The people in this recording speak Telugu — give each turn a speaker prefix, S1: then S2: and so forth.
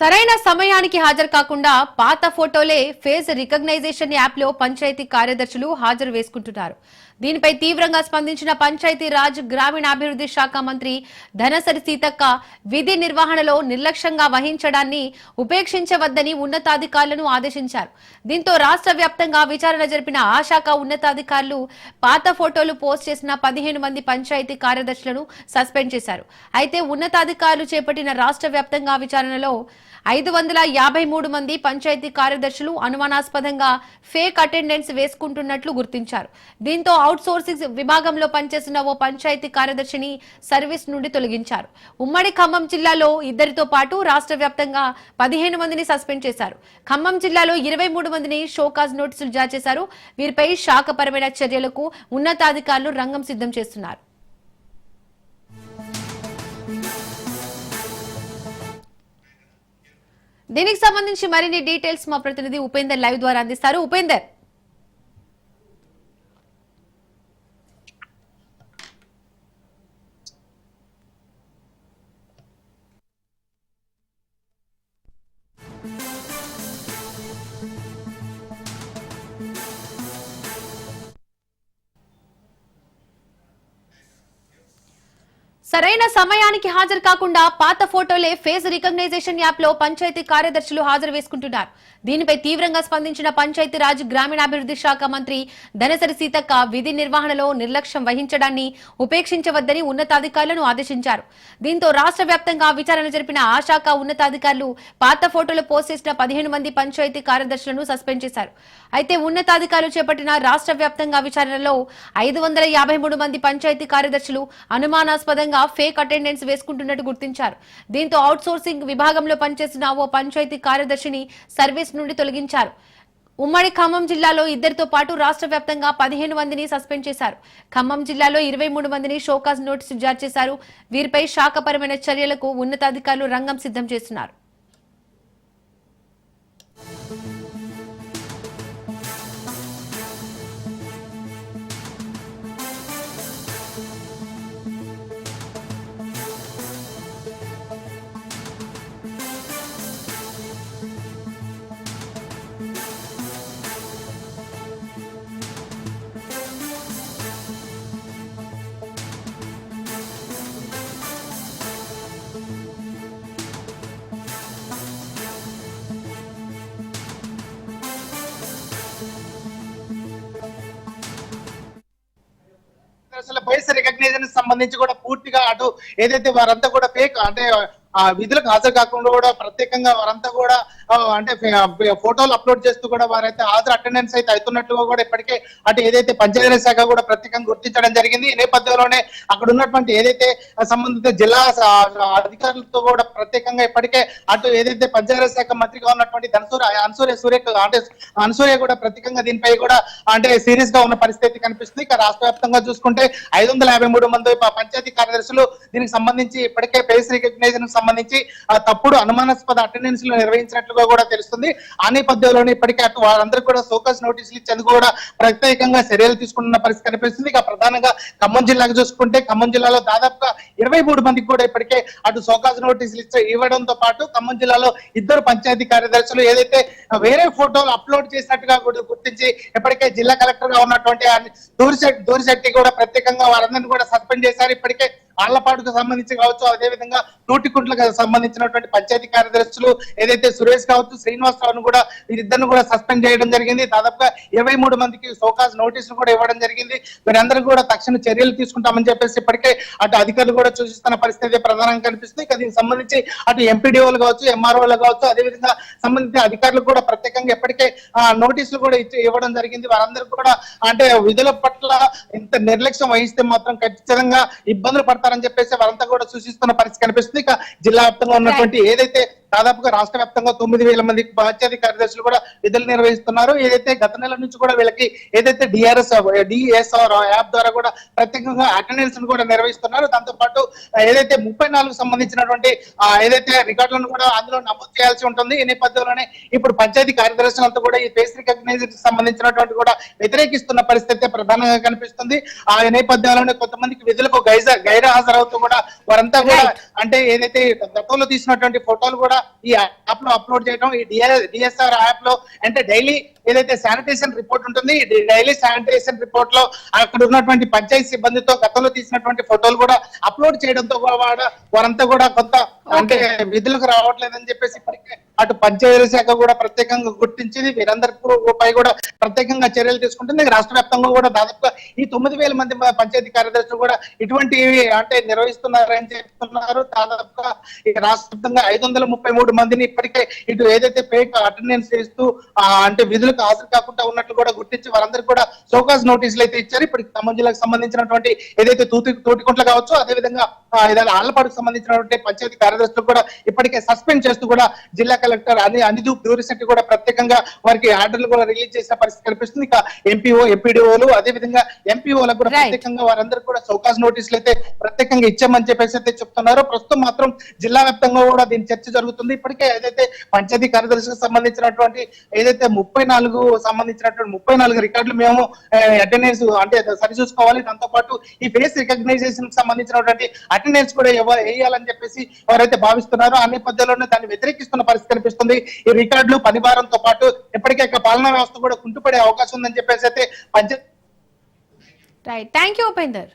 S1: సరైన సమయానికి హాజరు కాకుండా పాత ఫోటోలే ఫేస్ రికగ్నైజేషన్ యాప్లో పంచాయతీ కార్యదర్శులు హాజరు వేసుకుంటున్నారు. దీనిపై తీవ్రంగా స్పందించిన పంచాయతీ రాజ్ గ్రామీణాభివృద్ధి శాఖ మంత్రి ధనసరి సీతక్క విధి నిర్వహణలో నిర్లక్ష్యంగా వహించడాన్ని ఉపేక్షించవద్దని ఉన్నతాధికారులను ఆదేశించారు. దీంతో రాష్ట్ర వ్యాప్తంగా విచారణ జరిపిన ఆ శాఖ ఉన్నతాధికారులు పాత ఫోటోలు పోస్ట్ చేసిన పదిహేను మంది పంచాయతీ కార్యదర్శులను సస్పెండ్ చేశారు. అయితే ఉన్నతాధికారులు చేపట్టిన రాష్ట్ర వ్యాప్తంగా విచారణలో ఐదు వందల యాభై మూడు మంది పంచాయతీ కార్యదర్శులు అనుమానాస్పదంగా ఫేక్ అటెండెన్స్ వేసుకుంటున్నట్లు గుర్తించారు. దీంతో అవుట్ సోర్సింగ్ విభాగంలో పనిచేస్తున్న ఓ పంచాయతీ కార్యదర్శిని సర్వీస్ నుండి తొలగించారు. ఉమ్మడి ఖమ్మం జిల్లాలో ఇద్దరితో పాటు రాష్ట్ర వ్యాప్తంగా పదిహేను మందిని సస్పెండ్ చేశారు. ఖమ్మం జిల్లాలో ఇరవై మూడు మందిని షోకాజ్ నోటీసులు జారీ చేశారు. వీరిపై శాఖపరమైన చర్యలకు ఉన్నతాధికారులు రంగం సిద్ధం చేస్తున్నారు. దీనికి సంబంధించి మరిన్ని డీటెయిల్స్ మా ప్రతినిధి ఉపేందర్ లైవ్ ద్వారా అందిస్తారు. ఉపేందర్. సరైన సమయానికి హాజరు కాకుండా పాత ఫోటోలే ఫేస్ రికగ్నైజేషన్ యాప్లో పంచాయతీ కార్యదర్శులు హాజరు వేసుకుంటున్నారు. దీనిపై తీవ్రంగా స్పందించిన పంచాయతీ రాజ్ గ్రామీణాభివృద్ధి శాఖ మంత్రి ధనసరి సీతక్క విధి నిర్వహణలో నిర్లక్ష్యం వహించడాన్ని ఉపేక్షించవద్దని ఉన్నతాధికారులను ఆదేశించారు. దీంతో రాష్ట్ర వ్యాప్తంగా విచారణ జరిపిన ఆ శాఖ ఉన్నతాధికారులు పాత ఫోటోలు పోస్ట్ చేసిన పదిహేను మంది పంచాయతీ కార్యదర్శులను సస్పెండ్ చేశారు. అయితే ఉన్నతాధికారులు చేపట్టిన రాష్ట్ర వ్యాప్తంగా విచారణలో ఐదు వందల యాభై మూడు మంది పంచాయతీ కార్యదర్శులు అనుమానాస్పదంగా ఫేక్ అటెండెన్స్ వేసుకుంటున్నట్టు గుర్తించారు. దీంతో అవుట్ సోర్సింగ్ విభాగంలో పనిచేస్తున్న ఓ పంచాయతీ కార్యదర్శిని సర్వీస్ నుండి తొలగించారు. ఉమ్మడి ఖమ్మం జిల్లాలో ఇద్దరితో పాటు రాష్ట్ర వ్యాప్తంగా పదిహేను మందిని సస్పెండ్ చేశారు. ఖమ్మం జిల్లాలో ఇరవై మూడు మందిని షోకాజ్ నోటీసు జారీ చేశారు. వీరిపై శాఖపరమైన చర్యలకు ఉన్నతాధికారులు రంగం సిద్ధం చేస్తున్నారు.
S2: అసలు ఫేస్ సంబంధించి కూడా పూర్తిగా అటు ఏదైతే వారంతా కూడా ఫేక్ అంటే ఆ విధులకు హాజరు కాకుండా కూడా ప్రత్యేకంగా వారంతా కూడా అంటే ఫోటోలు అప్లోడ్ చేస్తూ కూడా వారైతే హాజరు అటెండెన్స్ అయితే అవుతున్నట్లుగా కూడా ఇప్పటికే అటు ఏదైతే పంచాయతీ శాఖ కూడా ప్రత్యేకంగా గుర్తించడం జరిగింది. ఈ నేపథ్యంలోనే అక్కడ ఉన్నటువంటి ఏదైతే సంబంధిత జిల్లా అధికారులతో కూడా ప్రత్యేకంగా ఇప్పటికే అటు ఏదైతే పంచాయతీ శాఖ మంత్రిగా ఉన్నటువంటి ధనసూర అనసూర్య సూర్య అంటే అనసూర్య కూడా ప్రత్యేకంగా దీనిపై కూడా అంటే సీరియస్గా ఉన్న పరిస్థితి కనిపిస్తుంది. ఇక రాష్ట్ర వ్యాప్తంగా చూసుకుంటే ఐదు వందల యాభై మూడు మంది పంచాయతీ కార్యదర్శులు దీనికి సంబంధించి ఇప్పటికే ఫేస్ రికగ్నైజేషన్ సంబంధించి తప్పుడు అనుమానాస్పద అటెండెన్స్లు నిర్వహించినట్లుగా కూడా తెలుస్తుంది. ఆ నేపథ్యంలోనే ఇప్పటికే అటు వారందరూ కూడా సోకస్ నోటీసులు ఇచ్చేందుకు కూడా ప్రత్యేకంగా చర్యలు తీసుకుంటున్న పరిస్థితి కనిపిస్తుంది. ఇక ప్రధానంగా ఖమ్మం జిల్లాకు చూసుకుంటే ఖమ్మం జిల్లాలో దాదాపుగా ఇరవై మూడు మందికి కూడా ఇప్పటికే అటు సోకాజ్ నోటీసులు ఇచ్చే ఇవ్వడంతో పాటు ఖమ్మం జిల్లాలో ఇద్దరు పంచాయతీ కార్యదర్శులు ఏదైతే వేరే ఫోటోలు అప్లోడ్ చేసినట్టుగా కూడా గుర్తించి ఇప్పటికే జిల్లా కలెక్టర్గా ఉన్నటువంటి దూరిశెట్టి దూరిశెట్టి కూడా ప్రత్యేకంగా వారందరినీ కూడా సస్పెండ్ చేశారు. ఇప్పటికే ఆళ్ళపాటుకు సంబంధించి కావచ్చు. అదే విధంగా నూటికుంట్లకు సంబంధించినటువంటి పంచాయతీ కార్యదర్శులు ఏదైతే సురేష్ కావచ్చు శ్రీనివాసరావును కూడా వీరిద్దరిని కూడా సస్పెండ్ చేయడం జరిగింది. దాదాపుగా ఇరవై మూడు మందికి సోకాజ్ నోటీసులు కూడా ఇవ్వడం జరిగింది. వీరందరూ కూడా తక్షణ చర్యలు తీసుకుంటామని చెప్పేసి ఇప్పటికే అటు అధికారులు కూడా సూచిస్తున్న పరిస్థితి ప్రధానంగా కనిపిస్తుంది. ఇక దీనికి సంబంధించి అటు ఎంపీడీఓలు కావచ్చు ఎంఆర్ఓలు కావచ్చు అదే విధంగా సంబంధిత అధికారులు కూడా ప్రత్యేకంగా ఇప్పటికే నోటీసులు కూడా ఇచ్చి ఇవ్వడం జరిగింది. వారందరూ కూడా అంటే విధుల పట్ల ఇంత నిర్లక్ష్యం వహిస్తే మాత్రం ఖచ్చితంగా ఇబ్బందులు పడతారని చెప్పేసి వారంతా కూడా సూచిస్తున్న పరిస్థితి కనిపిస్తుంది. ఇక జిల్లా వ్యాప్తంగా ఉన్నటువంటి ఏదైతే దాదాపుగా రాష్ట్ర వ్యాప్తంగా తొమ్మిది వేల మంది పంచాయతీ కార్యదర్శులు కూడా విధులు నిర్వహిస్తున్నారు. ఏదైతే గత నెల నుంచి కూడా వీళ్ళకి ఏదైతే డిఆర్ఎస్ డిఎస్ఆర్ యాప్ ద్వారా కూడా ప్రత్యేకంగా అటెండెన్స్ కూడా నిర్వహిస్తున్నారు. దాంతో పాటు ఏదైతే ముప్పై నాలుగు సంబంధించినటువంటి ఏదైతే రికార్డులను కూడా అందులో నమోదు చేయాల్సి ఉంటుంది. ఈ నేపథ్యంలోనే ఇప్పుడు పంచాయతీ కార్యదర్శులంతా కూడా ఈ ఫేస్ రికగ్నైజేషన్ సంబంధించినటువంటి కూడా వ్యతిరేకిస్తున్న పరిస్థితి ప్రధానంగా కనిపిస్తుంది. ఆ నేపథ్యంలోనే కొంతమందికి విధులకు గైజ గైర హాజరవుతూ కూడా వారంతా కూడా అంటే ఏదైతే గతంలో తీసినటువంటి ఫోటోలు కూడా ఈ యాప్లో అప్లోడ్ చేయడం ఈ డిఎస్ఆర్ యాప్లో అంటే డైలీ ఏదైతే శానిటేషన్ రిపోర్ట్ ఉంటుంది ఈ డైలీ శానిటేషన్ రిపోర్ట్లో అక్కడ ఉన్నటువంటి పంచాయతీ సిబ్బందితో గతంలో తీసినటువంటి ఫోటోలు కూడా అప్లోడ్ చేయడంతో వాడ వారంతా కూడా కొంత అంటే విధులకు రావట్లేదని చెప్పేసి ఇప్పటికే అటు పంచాయతీ శాఖ కూడా ప్రత్యేకంగా గుర్తించింది. వీరందరిపై కూడా ప్రత్యేకంగా చర్యలు తీసుకుంటుంది. రాష్ట్ర వ్యాప్తంగా కూడా దాదాపుగా ఈ తొమ్మిది వేల మంది పంచాయతీ కార్యదర్శులు కూడా ఇటువంటి అంటే నిర్వహిస్తున్నారని చెప్తున్నారు. దాదాపుగా రాష్ట్ర వ్యాప్తంగా ఐదు వందల ముప్పై మూడు మందిని ఇప్పటికే ఇటు ఏదైతే ఫేక్ అటెండెన్స్ చేస్తూ అంటే విధులకు హాజరు కాకుండా ఉన్నట్లు కూడా గుర్తించి వారందరికీ కూడా సోకాస్ నోటీసులు అయితే ఇచ్చారు. ఇప్పుడు ఖమ్మం జిల్లాకు సంబంధించినటువంటి ఏదైతే తూతి తోటికుంట్లు కావచ్చు అదే విధంగా ఏదైనా ఆళ్ళపాడుకు సంబంధించినటువంటి పంచాయతీ కార్యదర్శులు కూడా ఇప్పటికే సస్పెండ్ చేస్తూ కూడా జిల్లా కలెక్టర్ అని అనిదు ప్యూరిశెట్టి కూడా ప్రత్యేకంగా వారికి ఆర్డర్లు కూడా రిలీజ్ చేసిన పరిస్థితి కనిపిస్తుంది. ఇక ఎంపీఓ ఎంపీడీఓలు అదే విధంగా ఎంపీఓలకు కూడా. ప్రత్యేకంగా వారందరూ కూడా సౌకాస్ నోటీసులు అయితే ప్రత్యేకంగా ఇచ్చామని చెప్పేసి అయితే చెప్తున్నారు. ప్రస్తుతం మాత్రం జిల్లా వ్యాప్తంగా కూడా దీని చర్చ జరుగుతుంది. ఇప్పటికే ఏదైతే పంచాయతీ కార్యదర్శికి సంబంధించినటువంటి ఏదైతే ముప్పై నాలుగు సంబంధించినటువంటి ముప్పై నాలుగు రికార్డులు మేము అటెండెన్స్ అంటే సరి చూసుకోవాలి. దాంతో పాటు ఈ ఫేస్ రికగ్నైజేషన్కి సంబంధించినటువంటి అటెండెన్స్ కూడా వేయాలని చెప్పేసి ఎవరైతే భావిస్తున్నారో. ఆ నేపథ్యంలోనే దాన్ని వ్యతిరేకిస్తున్న పరిస్థితి కనిపిస్తుంది. ఈ రికార్డులు పని భారంతో పాటు ఇప్పటికే పాలనా వ్యవస్థ కూడా కుంటుపడే అవకాశం ఉందని చెప్పేసి అయితే పంచ
S1: రైట్ థ్యాంక్ యూ ఉపేందర్